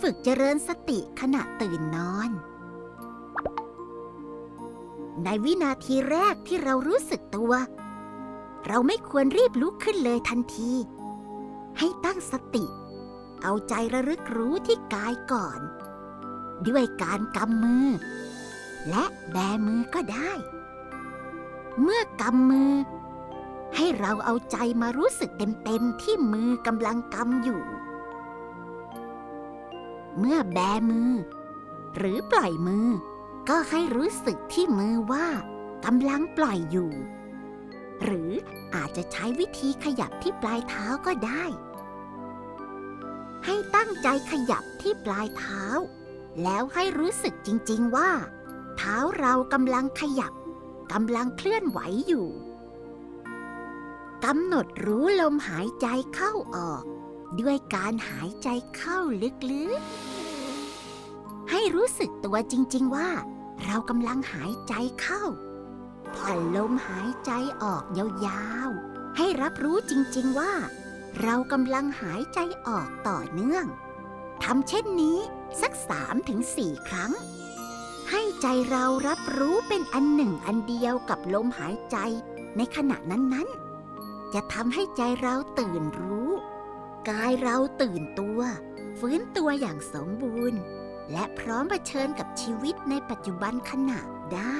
ฝึกเจริญสติขณะตื่นนอน ในวินาทีแรกที่เรารู้สึกตัว เราไม่ควรรีบลุกขึ้นเลยทันที ให้ตั้งสติ เอาใจระลึกรู้ที่กายก่อน ด้วยการกำมือ และแบมือก็ได้ เมื่อกำมือ ให้เราเอาใจมารู้สึกเต็มๆที่มือกำลังกำอยู่ เมื่อแบมือ หรือปล่อยมือ ก็ให้รู้สึกที่มือว่ากำลังปล่อยอยู่ หรืออาจจะใช้วิธีขยับที่ปลายเท้าก็ได้ ให้ตั้งใจขยับที่ปลายเท้า แล้วให้รู้สึกจริง ๆว่า เท้าเรากำลังขยับกำลังเคลื่อนไหวอยู่กำหนดรู้ลมหายใจเข้าออก ด้วยการหายใจเข้าลึกๆ ให้รู้สึกตัวจริง ๆ ว่า เรากำลังหายใจเข้า ผ่อนลมหายใจออกยาวๆ ให้รับรู้จริง ๆ ว่า เรากำลังหายใจออกต่อเนื่องทำเช่นนี้สักสามถึงสี่ครั้ง ให้ใจเรารับรู้เป็นอันหนึ่งอันเดียวกับลมหายใจในขณะนั้นๆ จะทำให้ใจเราตื่นรู้ กายเราตื่นตัว ฟื้นตัวอย่างสมบูรณ์ และพร้อมเผชิญกับชีวิตในปัจจุบันขณะได้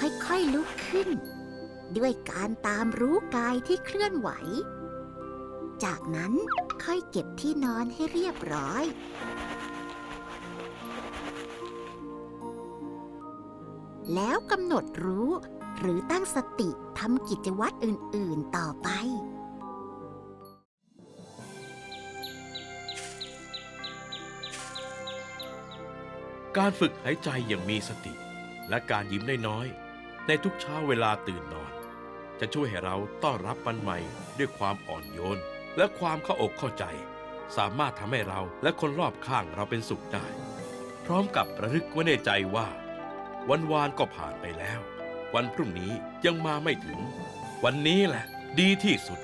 ค่อยๆลุกขึ้น ด้วยการตามรู้กายที่เคลื่อนไหว จากนั้นค่อยเก็บที่นอนให้เรียบร้อยแล้วกำหนดรู้หรือตั้งสติทำกิจวัตรอื่น ๆ ต่อไป การฝึกหายใจอย่างมีสติ และการยิ้มน้อยๆในทุกเช้าเวลาตื่นนอน จะช่วยให้เราต้อนรับวันใหม่ด้วยความอ่อนโยน และความเข้าอกเข้าใจ สามารถทำให้เราและคนรอบข้างเราเป็นสุขได้ พร้อมกับระลึกไว้ในใจว่า วันวานก็ผ่านไปแล้ว วันพรุ่งนี้ยังมาไม่ถึง วันนี้แหละ ดีที่สุด